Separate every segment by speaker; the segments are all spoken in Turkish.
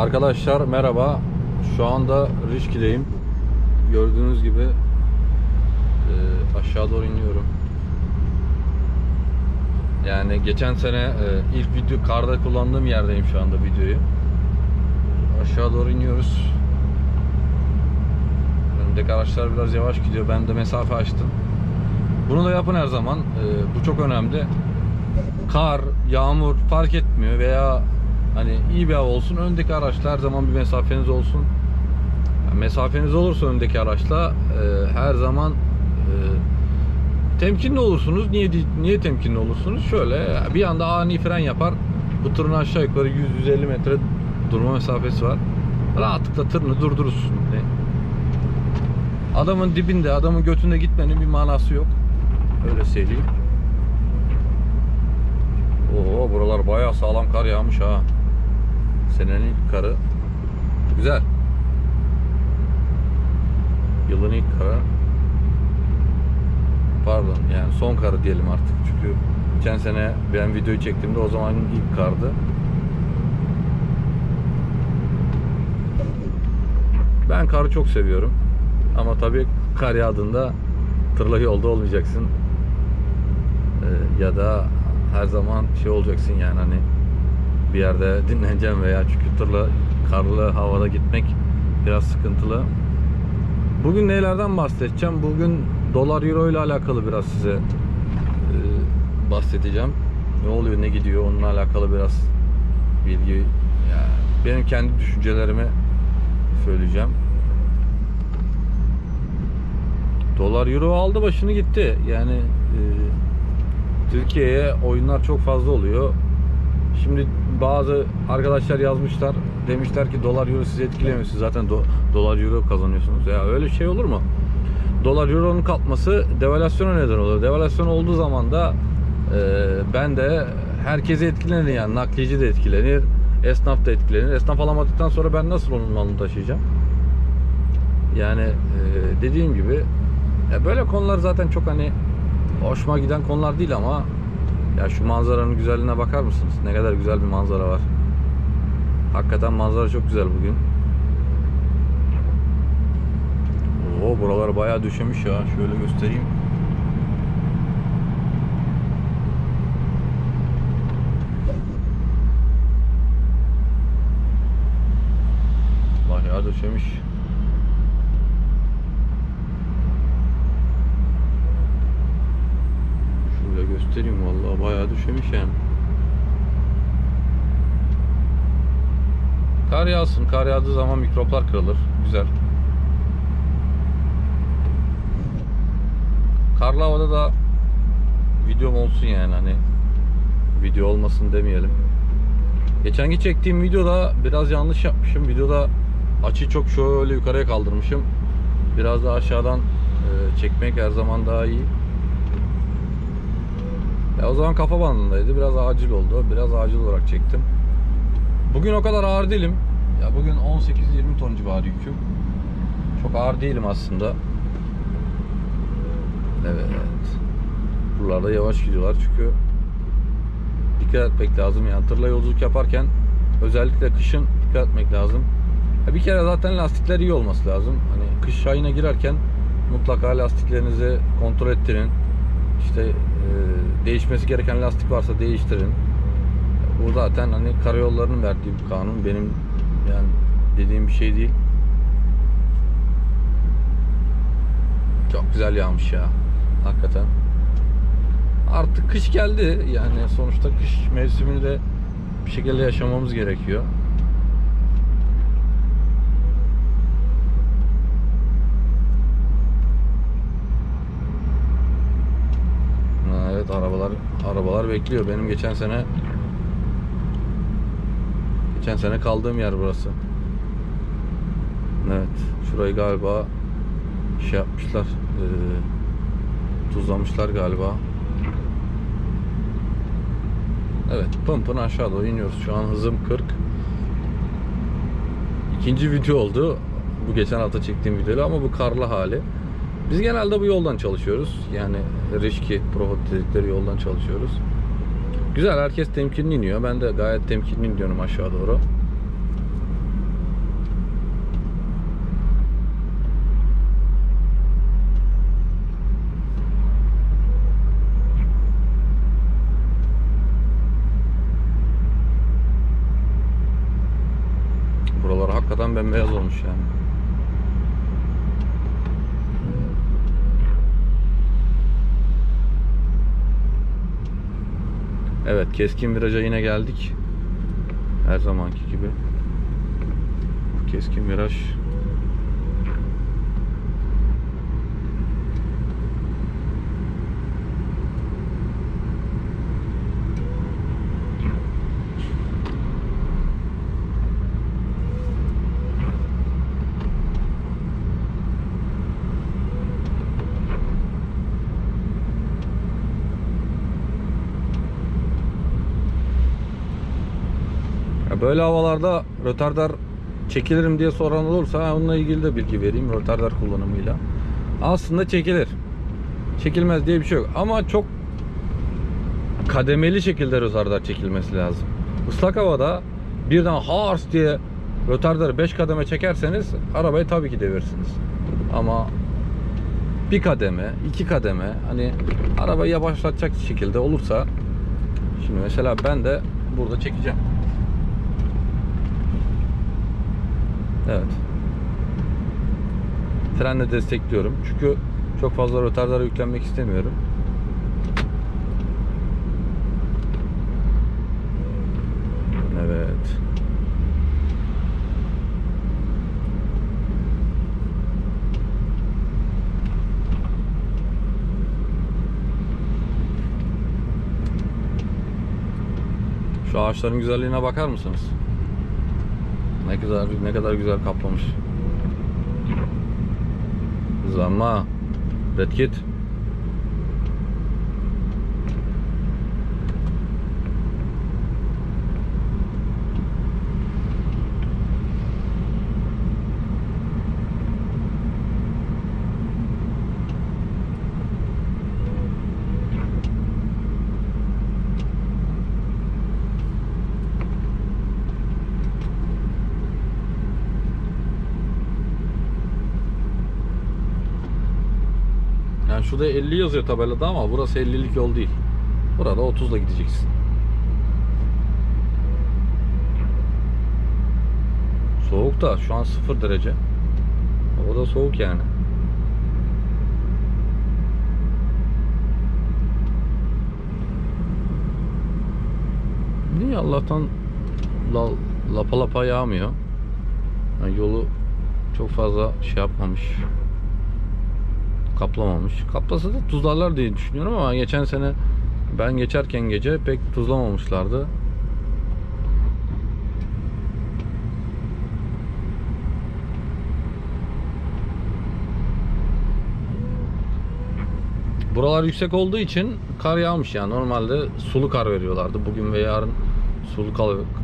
Speaker 1: Arkadaşlar merhaba. Şu anda Rişki'deyim. Gördüğünüz gibi e, aşağı doğru iniyorum. Yani geçen sene e, ilk video karda kullandığım yerdeyim şu anda videoyu. Aşağı doğru iniyoruz. Öndeki araçlar biraz yavaş gidiyor. Ben de mesafe açtım. Bunu da yapın her zaman. E, bu çok önemli. Kar, yağmur fark etmiyor veya hani iyi bir hava olsun. Öndeki araçla her zaman bir mesafeniz olsun. Yani mesafeniz olursa öndeki araçla e, her zaman e, temkinli olursunuz. Niye niye temkinli olursunuz? Şöyle bir anda ani fren yapar. Bu tırın aşağı yukarı 100-150 metre durma mesafesi var. Rahatlıkla tırını durdurursun. Adamın dibinde, adamın götünde gitmenin bir manası yok. Öyle söyleyeyim. Oo buralar bayağı sağlam kar yağmış ha. Senenin karı. Güzel. Yılın ilk karı. Pardon yani son karı diyelim artık. Çünkü geçen sene ben videoyu çektiğimde o zaman ilk kardı. Ben karı çok seviyorum. Ama tabii kar yağdığında tırla yolda olmayacaksın. Ee, ya da her zaman şey olacaksın yani hani bir yerde dinleneceğim veya çünkü tırla karlı havada gitmek biraz sıkıntılı. Bugün nelerden bahsedeceğim? Bugün dolar euro ile alakalı biraz size e, bahsedeceğim. Ne oluyor, ne gidiyor onunla alakalı biraz bilgi yani benim kendi düşüncelerimi söyleyeceğim. Dolar euro aldı başını gitti. Yani e, Türkiye'ye oyunlar çok fazla oluyor. Şimdi bazı arkadaşlar yazmışlar. Demişler ki dolar euro sizi etkilemiyor. Siz zaten do- dolar euro kazanıyorsunuz. Ya öyle şey olur mu? Dolar euronun kalkması devalüasyona neden oluyor. Devalüasyon olduğu zaman da e, ben de herkese etkilenir yani. Nakliyeci de etkilenir. Esnaf da etkilenir. Esnaf alamadıktan sonra ben nasıl onun malını taşıyacağım? Yani e, dediğim gibi ya böyle konular zaten çok hani hoşuma giden konular değil ama ya şu manzaranın güzelliğine bakar mısınız? Ne kadar güzel bir manzara var. Hakikaten manzara çok güzel bugün. Oo buralar bayağı düşemiş ya. Şöyle göstereyim. Bayağı düşemiş. Şöyle göstereyim vallahi bayağı düşemiş yani. Kar yağsın. Kar yağdığı zaman mikroplar kırılır. Güzel. Karlı havada da videom olsun yani hani video olmasın demeyelim. Geçenki çektiğim videoda biraz yanlış yapmışım. Videoda açıyı çok şöyle yukarıya kaldırmışım. Biraz da aşağıdan e, çekmek her zaman daha iyi. Ya o zaman kafa bandındaydı. Biraz acil oldu. Biraz acil olarak çektim. Bugün o kadar ağır değilim. Ya bugün 18-20 ton civarı yüküm. Çok ağır değilim aslında. Evet. Buralarda yavaş gidiyorlar çünkü dikkat etmek lazım. Yani tırla yolculuk yaparken özellikle kışın dikkat etmek lazım. Ya bir kere zaten lastikler iyi olması lazım. Hani kış ayına girerken mutlaka lastiklerinizi kontrol ettirin. İşte e, değişmesi gereken lastik varsa değiştirin. Bu zaten hani karayollarının verdiği bir kanun. Benim yani dediğim bir şey değil. Çok güzel yağmış ya. Hakikaten. Artık kış geldi. Yani sonuçta kış mevsimini de bir şekilde yaşamamız gerekiyor. Evet arabalar arabalar bekliyor. Benim geçen sene geçen sene kaldığım yer burası. Evet, şurayı galiba şey yapmışlar. eee, tuzlamışlar galiba. Evet, pımpın aşağı doğru iniyoruz. Şu an hızım 40. İkinci video oldu. Bu geçen hafta çektiğim video ama bu karlı hali. Biz genelde bu yoldan çalışıyoruz. Yani riski, profit dedikleri yoldan çalışıyoruz. Güzel herkes temkinli iniyor. Ben de gayet temkinli iniyorum aşağı doğru. Buralar hakikaten bembeyaz olmuş yani. Evet keskin viraja yine geldik. Her zamanki gibi. Keskin viraj. Böyle havalarda rötardar çekilirim diye soran olursa onunla ilgili de bilgi vereyim rötardar kullanımıyla. Aslında çekilir. Çekilmez diye bir şey yok. Ama çok kademeli şekilde rötardar çekilmesi lazım. Islak havada birden hars diye rötardarı 5 kademe çekerseniz arabayı tabii ki devirirsiniz. Ama bir kademe, iki kademe hani arabayı yavaşlatacak şekilde olursa şimdi mesela ben de burada çekeceğim. Evet. Trenle destekliyorum. Çünkü çok fazla rötardara yüklenmek istemiyorum. Evet. Şu ağaçların güzelliğine bakar mısınız? Ne kadar ne kadar güzel kaplamış. Zama. Red Kit. Yani şurada 50 yazıyor tabelada ama burası 50'lik yol değil. Burada 30'la gideceksin. Soğuk da şu an 0 derece. O da soğuk yani. Niye Allah'tan la, lapa lapa yağmıyor? Yani yolu çok fazla şey yapmamış kaplamamış. Kaplasa da tuzlarlar diye düşünüyorum ama geçen sene ben geçerken gece pek tuzlamamışlardı. Buralar yüksek olduğu için kar yağmış yani. Normalde sulu kar veriyorlardı. Bugün ve yarın sulu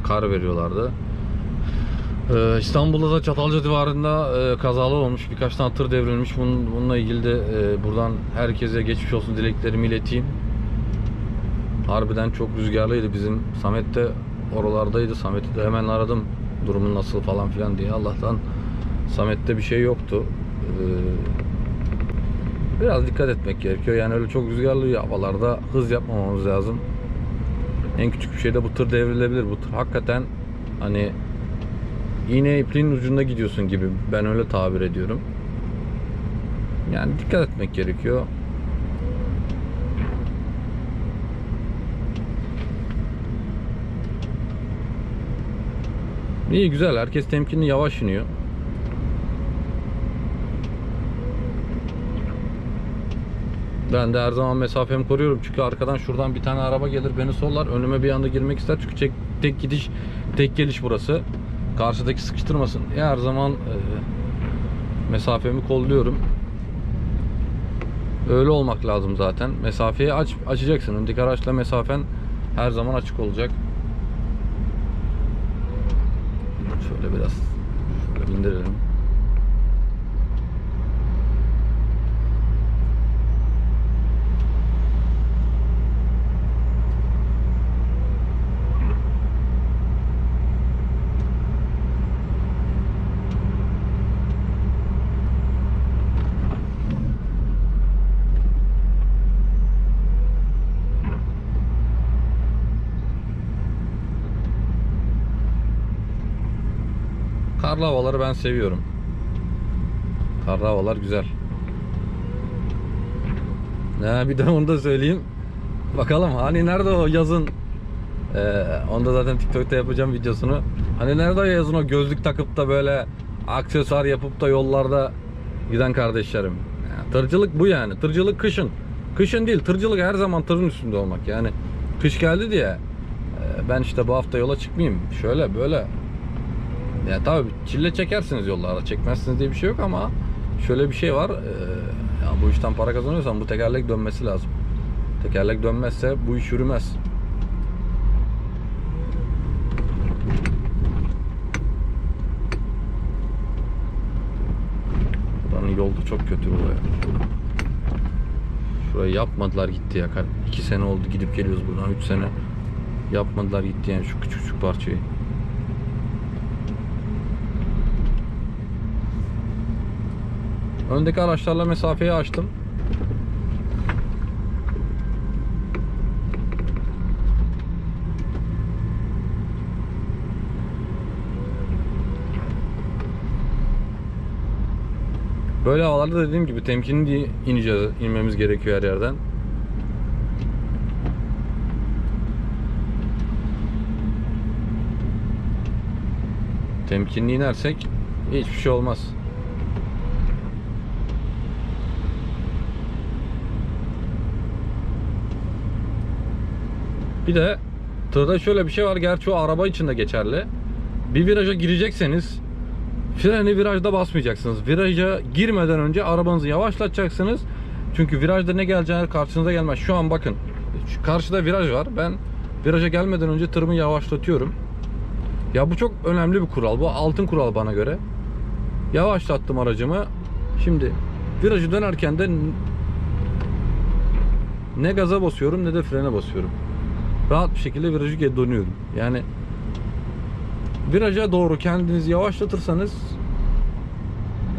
Speaker 1: kar, veriyorlardı. Ee, İstanbul'da da Çatalca civarında e, kazalar olmuş. Birkaç tane tır devrilmiş. Bunun, bununla ilgili de e, buradan herkese geçmiş olsun dileklerimi ileteyim. Harbiden çok rüzgarlıydı bizim. Samet de oralardaydı. Samet'i de hemen aradım. Durumun nasıl falan filan diye. Allah'tan Samet'te bir şey yoktu. Ee, biraz dikkat etmek gerekiyor. Yani öyle çok rüzgarlı havalarda hız yapmamamız lazım. En küçük bir şeyde bu tır devrilebilir. Bu tır hakikaten hani iğne ipliğin ucunda gidiyorsun gibi ben öyle tabir ediyorum. Yani dikkat etmek gerekiyor. İyi güzel herkes temkinli yavaş iniyor. Ben de her zaman mesafemi koruyorum çünkü arkadan şuradan bir tane araba gelir beni sollar önüme bir anda girmek ister çünkü tek, tek gidiş tek geliş burası karşıdaki sıkıştırmasın diye her zaman e, mesafemi kolluyorum. Öyle olmak lazım zaten. Mesafeyi aç açacaksın. Öndeki araçla mesafen her zaman açık olacak. Şöyle biraz şöyle indirelim. Karlı havaları ben seviyorum. Karlı havalar güzel. Ne bir de onu da söyleyeyim. Bakalım hani nerede o yazın ee, onu da zaten TikTok'ta yapacağım videosunu. Hani nerede o yazın o gözlük takıp da böyle aksesuar yapıp da yollarda giden kardeşlerim. Yani tırcılık bu yani. Tırcılık kışın. Kışın değil. Tırcılık her zaman tırın üstünde olmak. Yani kış geldi diye e, ben işte bu hafta yola çıkmayayım. Şöyle böyle. Ya tabii çile çekersiniz yollarda. Çekmezsiniz diye bir şey yok ama şöyle bir şey var. e, ya bu işten para kazanıyorsan bu tekerlek dönmesi lazım. Tekerlek dönmezse bu iş yürümez. Buranın yolu da çok kötü buraya. Şurayı yapmadılar gitti ya. 2 sene oldu gidip geliyoruz buradan 3 sene. Yapmadılar gitti yani şu küçük küçük parçayı. Öndeki araçlarla mesafeyi açtım. Böyle havalarda dediğim gibi temkinli ineceğiz, inmemiz gerekiyor her yerden. Temkinli inersek hiçbir şey olmaz. Bir de tırda şöyle bir şey var. Gerçi o araba için de geçerli. Bir viraja girecekseniz freni virajda basmayacaksınız. Viraja girmeden önce arabanızı yavaşlatacaksınız. Çünkü virajda ne geleceğini karşınıza gelmez. Şu an bakın. Karşıda viraj var. Ben viraja gelmeden önce tırımı yavaşlatıyorum. Ya bu çok önemli bir kural. Bu altın kural bana göre. Yavaşlattım aracımı. Şimdi virajı dönerken de ne gaza basıyorum ne de frene basıyorum. Rahat bir şekilde virajı dönüyorum. Yani viraja doğru kendinizi yavaşlatırsanız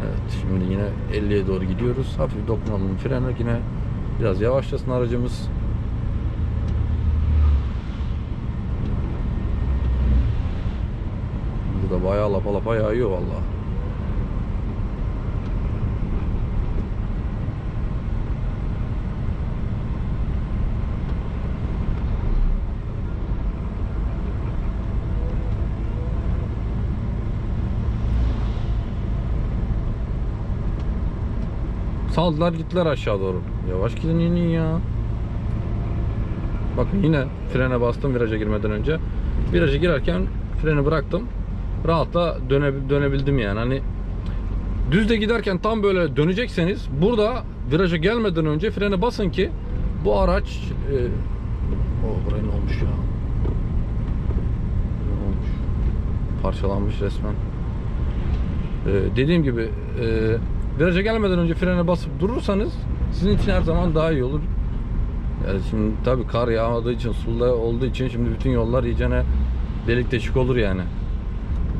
Speaker 1: Evet şimdi yine 50'ye doğru gidiyoruz. Hafif dokunalım frene yine biraz yavaşlasın aracımız. Burada bayağı lapa lapa yağıyor vallahi. Saldılar gittiler aşağı doğru. Yavaş gidin inin ya. Bakın yine frene bastım viraja girmeden önce. Viraja girerken freni bıraktım. Rahatla döne, dönebildim yani. Hani düzde giderken tam böyle dönecekseniz burada viraja gelmeden önce frene basın ki bu araç e, o buraya ne olmuş ya? Ne olmuş? Parçalanmış resmen. Ee, dediğim gibi e, viraja gelmeden önce frene basıp durursanız sizin için her zaman daha iyi olur. Yani şimdi tabi kar yağmadığı için, sulu olduğu için şimdi bütün yollar iyicene delik deşik olur yani.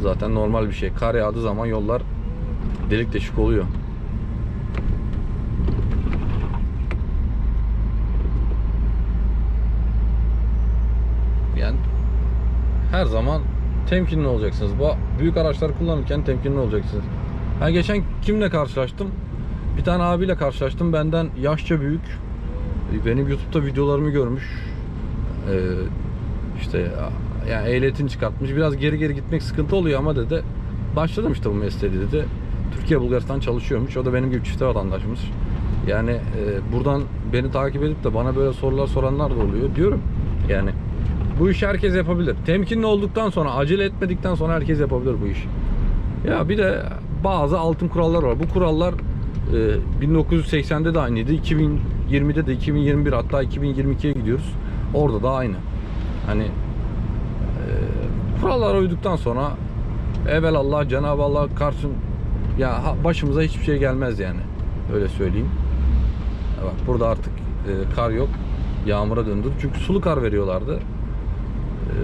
Speaker 1: Zaten normal bir şey. Kar yağdığı zaman yollar delik deşik oluyor. Yani her zaman temkinli olacaksınız. Bu büyük araçlar kullanırken temkinli olacaksınız. Ha geçen kimle karşılaştım? Bir tane abiyle karşılaştım. Benden yaşça büyük. Benim YouTube'da videolarımı görmüş. Ee, işte yani ehliyetini çıkartmış. Biraz geri geri gitmek sıkıntı oluyor ama dedi. Başladım işte bu mesleğe dedi. Türkiye Bulgaristan çalışıyormuş. O da benim gibi çifte vatandaşmış. Yani e, buradan beni takip edip de bana böyle sorular soranlar da oluyor. Diyorum yani bu işi herkes yapabilir. Temkinli olduktan sonra, acele etmedikten sonra herkes yapabilir bu işi. Ya bir de bazı altın kurallar var. Bu kurallar e, 1980'de de aynıydı. 2020'de de 2021 hatta 2022'ye gidiyoruz. Orada da aynı. Hani e, kurallara uyduktan sonra evvel Allah Cenab-ı Allah karşın ya başımıza hiçbir şey gelmez yani. Öyle söyleyeyim. Bak burada artık e, kar yok. Yağmura döndü. Çünkü sulu kar veriyorlardı. E,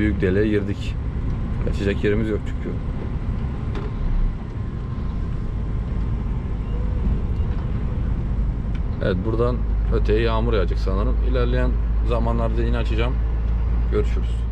Speaker 1: büyük deliğe girdik. Kaçacak yerimiz yok çünkü. Evet buradan öteye yağmur yağacak sanırım. İlerleyen zamanlarda yine açacağım. Görüşürüz.